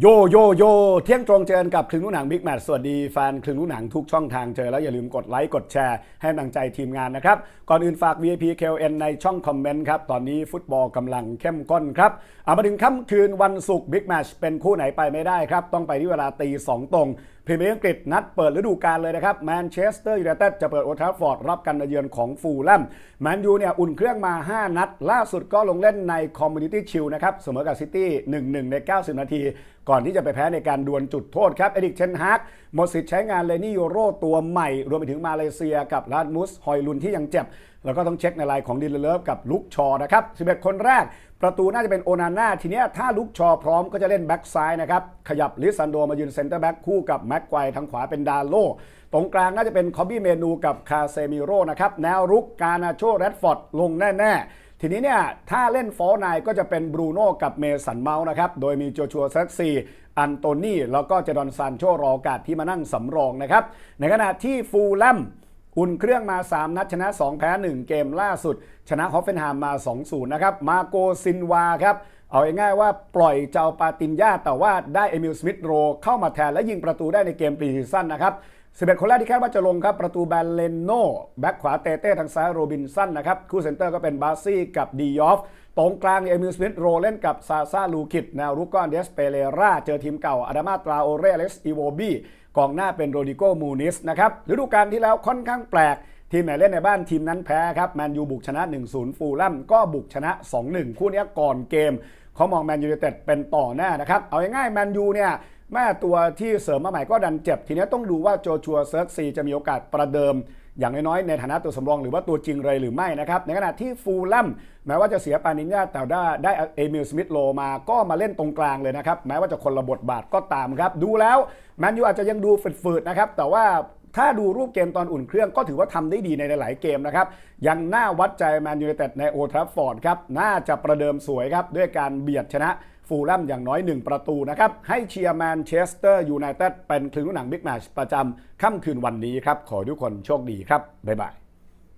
โยโยโยเที่ยงตรงเจอกับคลึงลูกหนังบิ๊กแมทสวัสดีแฟนคลึงลูกหนังทุกช่องทางเจอแล้วอย่าลืมกดไลค์กดแชร์ให้กำลังใจทีมงานนะครับ ก่อนอื่นฝาก VIP KLN ในช่องคอมเมนต์ครับ ตอนนี้ฟุตบอลกำลังเข้มข้นครับเอามาถึงค่ำคืนวันศุกร์บิ๊กแมทเป็นคู่ไหนไปไม่ได้ครับ ต้องไปที่เวลาตีสองตรงพรีเมียร์อังกฤษนัดเปิดฤดูกาลเลยนะครับแมนเชสเตอร์ยูไนเต็ดจะเปิดโอทราฟอร์ดรับการเยือนของฟูลแลมแมนยูเนี่ยอุ่นเครื่องมา 5 นัด ล่าสุดก็ลงเล่นในคอมมูนิตี้ชิลนะครับเสมอกับซิตี้1-1 ใน 90 นาที ก่อนที่จะไปแพ้ในการดวลจุดโทษครับเอริกเชนฮาก หมดสิทธิ์ใช้งานเลนี่โยโรตัวใหม่ รวมไปถึงมาเลเซียกับลาดมุสฮอยลุนที่ยังเจ็บ แล้วก็ต้องเช็คในลายของดิลเลฟกับลุกชอนะครับ11 คนแรก ประตูน่าจะเป็นโอนาน่าทีเนี้ยถ้าลุกชอพร้อมก็จะเล่นแบ็กซ้ายนะครับขยับลิซันโดมายืนเซนเตอร์แบ็กคู่กับแม็กไกวทางขวาเป็นดาโลตรงกลางน่าจะเป็นคอบบี้เมนูกับคาเซมิโร่นะครับแนวรุกกานาโชแรดฟอร์ดลงแน่ๆ ทีนี้เนี่ยถ้าเล่นฟอร์ไนก็จะเป็นบรูโน่กับเมสันเมาส์นะครับ โดยมีโจชัวเซตซีอันโตนีแล้วก็เจดอนซานโชรอกาสที่มานั่งสำรองนะครับ ในขณะที่ฟูลแลมอุ่นเครื่องมา 3 นัดชนะ 2 แพ้ 1 เกมล่าสุด ชนะฮอฟเฟนฮามมา 2-0 นะครับ มาโกซินวาครับ เอาง่ายๆว่าปล่อยเจ้าปาตินยาแต่ว่าได้เอมิลสมิธโรเข้ามาแทนและยิงประตูได้ในเกมปรีซีซั่นนะครับ11คนแรกที่คาดว่าจะลงครับ ประตูแบนเลนโนแบ็คขวาเตเต้ทางซ้ายโรบินสันนะครับ คู่เซนเตอร์ก็เป็นบาซี่กับดียอฟตรงกลางเอมิลสมิธโรเล่นกับซาซาลูคิดแนวรุกก็อันเดสเปเรราเจอทีมเก่าอาดามาตราโอเรเลสอีโวบีกองหน้าเป็นโรดิโกมูนิสนะครับฤดูกาลที่แล้วค่อนข้างแปลก ทีมไหนเล่นในบ้านทีมนั้นแพ้ครับแมนยูบุกชนะ 1-0 ฟูลแลมก็บุกชนะ 2-1 คู่นี้ก่อนเกมเขามองแมนยูเต็ดเป็นต่อแน่นะครับ เอาง่ายๆแมนยูเนี่ยแม่ตัวที่เสริมมาใหม่ก็ดันเจ็บ ทีนี้ต้องดูว่าโจชัวเซิร์กซีจะมีโอกาสประเดิม อย่างน้อยๆในฐานะตัวสำรองหรือว่าตัวจริงเลยหรือไม่นะครับ ในขณะที่ฟูลแลมแม้ว่าจะเสียปานิญญาแต่ได้ได้เอมิลสมิธโลมาก็มาเล่นตรงกลางเลยนะครับ แม้ว่าจะคนละบทบาทก็ตามครับ ดูแล้วแมนยูอาจจะยังดูฝืดๆนะครับแต่ว่า ถ้าดูรูปเกมตอนอุ่นเครื่องก็ถือว่าทำได้ดีในหลายๆเกมนะครับ ยังน่าวัดใจแมนยูไนเต็ดในโอทราฟฟอร์ดครับ น่าจะประเดิมสวยครับ ด้วยการเบียดชนะฟูลแลมอย่างน้อย 1 ประตูนะครับ ให้เชียร์แมนเชสเตอร์ยูไนเต็ดเป็นคลึงหนังบิ๊กแมชประจำค่ำคืนวันนี้ครับ ขอทุกคนโชคดีครับ บ๊ายบาย